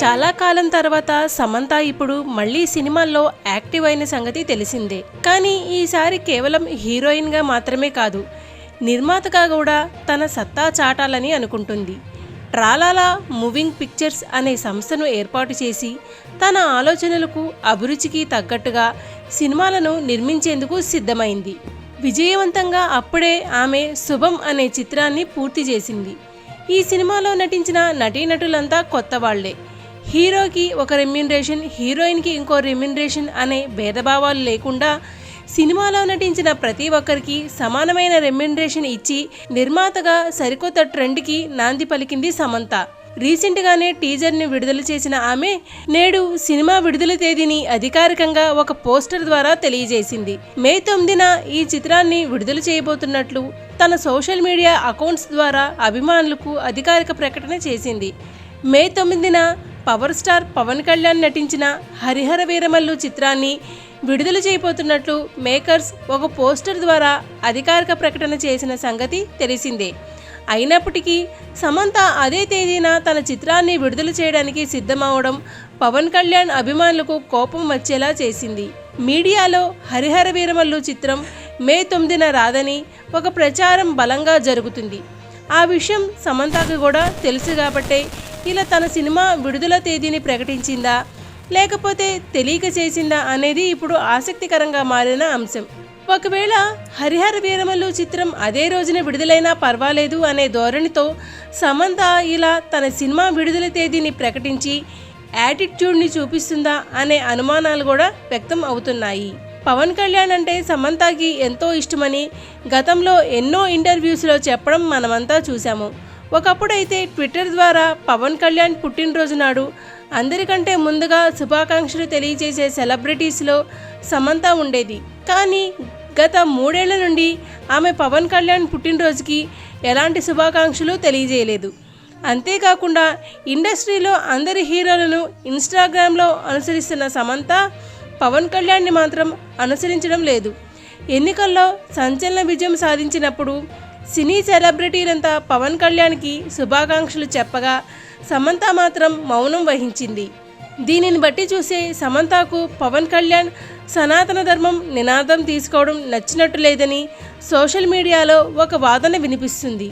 చాలా కాలం తర్వాత సమంత ఇప్పుడు మళ్ళీ సినిమాల్లో యాక్టివ్ అయిన సంగతి తెలిసిందే. కానీ ఈసారి కేవలం హీరోయిన్గా మాత్రమే కాదు నిర్మాతగా కూడా తన సత్తా చాటాలని అనుకుంటుంది. ట్రాలాలా మూవింగ్ పిక్చర్స్ అనే సంస్థను ఏర్పాటు చేసి తన ఆలోచనలకు అభిరుచికి తగ్గట్టుగా సినిమాలను నిర్మించేందుకు సిద్ధమైంది. విజయవంతంగా అప్పుడే ఆమె శుభం అనే చిత్రాన్ని పూర్తి చేసింది. ఈ సినిమాలో నటించిన నటీనటులంతా కొత్త వాళ్ళే హీరోకి ఒక రెమ్యునరేషన్ హీరోయిన్కి ఇంకో రెమ్యునరేషన్ అనే భేదభావాలు లేకుండా సినిమాలో నటించిన ప్రతి ఒక్కరికి సమానమైన రెమ్యునరేషన్ ఇచ్చి నిర్మాతగా సరికొత్త ట్రెండ్కి నాంది పలికింది సమంత. రీసెంట్గానే టీజర్ని విడుదల చేసిన ఆమె నేడు సినిమా విడుదల తేదీని అధికారికంగా ఒక పోస్టర్ ద్వారా తెలియజేసింది. మే తొమ్మిదిన ఈ చిత్రాన్ని విడుదల చేయబోతున్నట్లు తన సోషల్ మీడియా అకౌంట్స్ ద్వారా అభిమానులకు అధికారిక ప్రకటన చేసింది. మే తొమ్మిదిన పవర్ స్టార్ పవన్ కళ్యాణ్ నటించిన హరిహర వీరమల్లు చిత్రాన్ని విడుదల చేయబోతున్నట్లు మేకర్స్ ఒక పోస్టర్ ద్వారా అధికారిక ప్రకటన చేసిన సంగతి తెలిసిందే. అయినప్పటికీ సమంత అదే తేదీన తన చిత్రాన్ని విడుదల చేయడానికి సిద్ధమవడం పవన్ కళ్యాణ్ అభిమానులకు కోపం వచ్చేలా చేసింది. మీడియాలో హరిహర వీరమల్లు చిత్రం మే తొమ్మిదిన రాదని ఒక ప్రచారం బలంగా జరుగుతుంది. ఆ విషయం సమంతకు కూడా తెలుసు కాబట్టే ఇలా తన సినిమా విడుదల తేదీని ప్రకటించిందా? లేకపోతే తెలియక చేసిందా అనేది ఇప్పుడు ఆసక్తికరంగా మారిన అంశం. ఒకవేళ హరిహర వీరమల్లు చిత్రం అదే రోజున విడుదలైనా పర్వాలేదు అనే ధోరణితో సమంత ఇలా తన సినిమా విడుదల తేదీని ప్రకటించి యాటిట్యూడ్ని చూపిస్తుందా అనే అనుమానాలు కూడా వ్యక్తం అవుతున్నాయి. పవన్ కళ్యాణ్ అంటే సమంతకి ఎంతో ఇష్టమని గతంలో ఎన్నో ఇంటర్వ్యూస్లో చెప్పడం మనమంతా చూసాము ఒకప్పుడైతే ట్విట్టర్ ద్వారా పవన్ కళ్యాణ్ పుట్టినరోజు నాడు అందరికంటే ముందుగా శుభాకాంక్షలు తెలియజేసే సెలబ్రిటీస్లో సమంత ఉండేది. కానీ గత మూడేళ్ళ నుండి ఆమె పవన్ కళ్యాణ్ పుట్టినరోజుకి ఎలాంటి శుభాకాంక్షలు తెలియజేయలేదు. అంతేకాకుండా ఇండస్ట్రీలో అందరి హీరోలను ఇన్స్టాగ్రామ్లో అనుసరిస్తున్న సమంత పవన్ కళ్యాణ్ని మాత్రం అనుసరించడం లేదు. ఎన్నికల్లో సంచలన విజయం సాధించినప్పుడు సినీ సెలబ్రిటీలంతా పవన్ కళ్యాణ్కి శుభాకాంక్షలు చెప్పగా సమంత మాత్రం మౌనం వహించింది. దీనిని బట్టి చూసే సమంతకు పవన్ కళ్యాణ్ సనాతన ధర్మం నినాదం తీసుకోవడం నచ్చినట్టు లేదని సోషల్ మీడియాలో ఒక వాదన వినిపిస్తుంది.